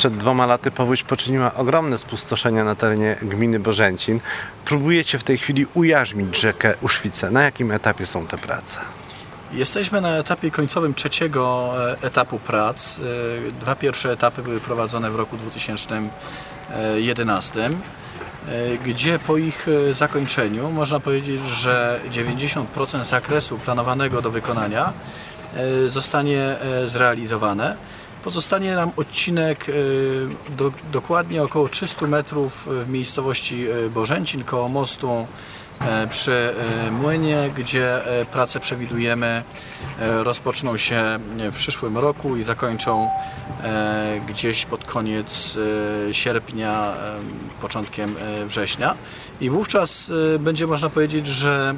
przed dwoma laty powódź poczyniła ogromne spustoszenia na terenie gminy Bożęcin. Próbujecie w tej chwili ujarzmić rzekę Uszwice. Na jakim etapie są te prace? Jesteśmy na etapie końcowym trzeciego e, etapu prac. E, Dwa pierwsze etapy były prowadzone w roku 2011, e, gdzie po ich zakończeniu można powiedzieć, że 90% zakresu planowanego do wykonania zostanie zrealizowane. Pozostanie nam odcinek e, do, dokładnie około 300 metrów w miejscowości e, Bożęcin koło mostu przy Młynie, gdzie prace przewidujemy rozpoczną się w przyszłym roku i zakończą gdzieś pod koniec sierpnia, początkiem września. I wówczas będzie można powiedzieć, że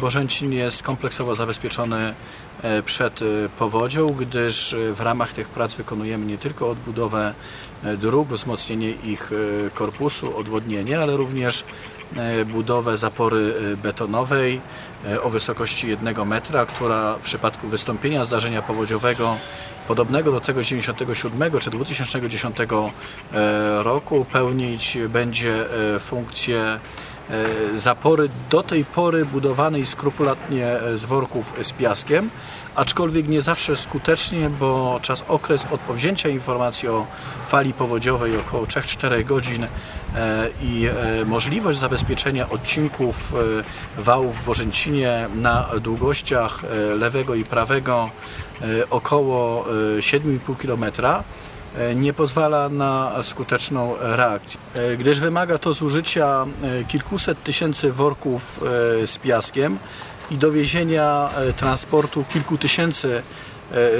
Bożęcin jest kompleksowo zabezpieczony e, przed e, powodzią, gdyż e, w ramach tych prac wykonujemy nie tylko odbudowę e, dróg, wzmocnienie ich e, korpusu, odwodnienie, ale również e, budowę zapory e, betonowej e, o wysokości 1 metra, która w przypadku wystąpienia zdarzenia powodziowego podobnego do tego z 97 czy 2010 e, roku pełnić będzie e, funkcję e, zapory do tej pory budowanej skrupulatnie e, z worków z piaskiem, aczkolwiek nie zawsze skutecznie, bo czas okres od powzięcia informacji o fali powodziowej około 3-4 godzin e, i e, możliwość zabezpieczenia odcinków e, wałów w Bożęcinie na długościach e, lewego i prawego e, około e, 7,5 kilometra e, nie pozwala na skuteczną reakcję, e, gdyż wymaga to zużycia e, kilkuset tysięcy worków e, z piaskiem i dowiezienia e, transportu kilku tysięcy e,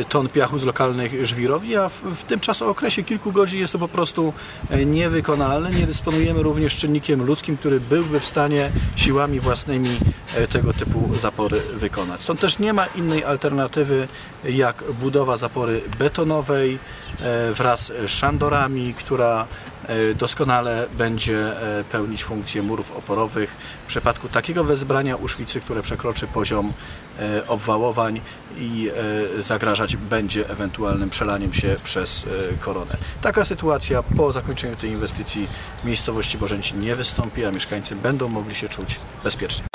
ton piachu z lokalnych żwirowni, a w, w tym czasookresie kilku godzin jest to po prostu e, niewykonalne. Nie dysponujemy również czynnikiem ludzkim, który byłby w stanie siłami własnymi e, tego typu zapory wykonać. Stąd też nie ma innej alternatywy jak budowa zapory betonowej e, wraz z szandorami, która e, doskonale będzie e, pełnić funkcję murów oporowych w przypadku takiego wezbrania uszwicy, które przekroczy poziom e, obwałowań i e, zagrażać będzie ewentualnym przelaniem się przez e, koronę. Taka sytuacja po zakończeniu tej inwestycji miejscowości Bożęcin nie wystąpi, a mieszkańcy będą mogli się czuć bezpiecznie.